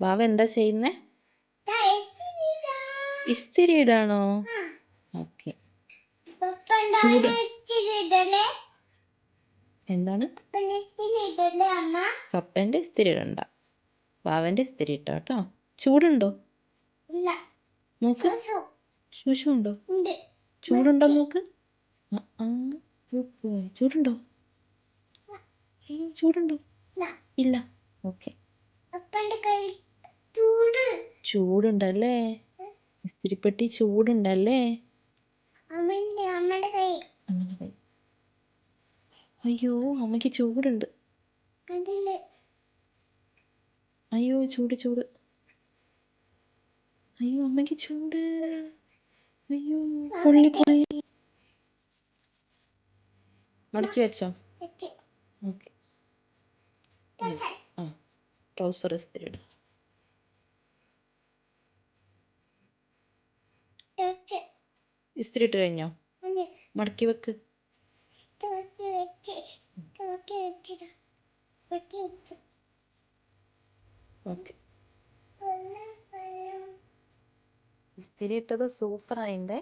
ബാവ എന്താ ചെയ്യുന്നേ? ഇസ്തിരി ഇടാണോ ഓക്കെ. എന്താണ്? പപ്പന്റെ ഇസ്തിരി ഇടണ്ട ബാവന്റെ ഇസ്തിരി ഇട്ടോ കേട്ടോ. ചൂടുണ്ടോ? നോക്ക് ശൂശു ഉണ്ടോ. ചൂടുണ്ടോ ഉപ്പ്. ചൂടുണ്ടോ? ചൂടുണ്ടോ? ഇല്ല. ഓക്കെ. ചൂടുണ്ടല്ലേ? ഇസ്തിരിപ്പെട്ടി ചൂടുണ്ടല്ലേ. അയ്യോ അമ്മയ്ക്ക് ചൂടുണ്ട്. അയ്യോ ചൂട് ചൂട്. അയ്യോ അമ്മയ്ക്ക് ചൂട്. അയ്യോ പൊള്ളിപ്പോയി മടക്കി വെച്ചോ? വെച്ച്. ഓക്കെ. ആ ട്രൗസർ ഇസ്തിരി ഇടും. ഇസ്തിരി ഇട്ട് കഴിഞ്ഞോ? മടക്കി വെക്ക്. ഇസ്തിരി ഇട്ടത് സൂപ്പർ ആയിണ്ടേ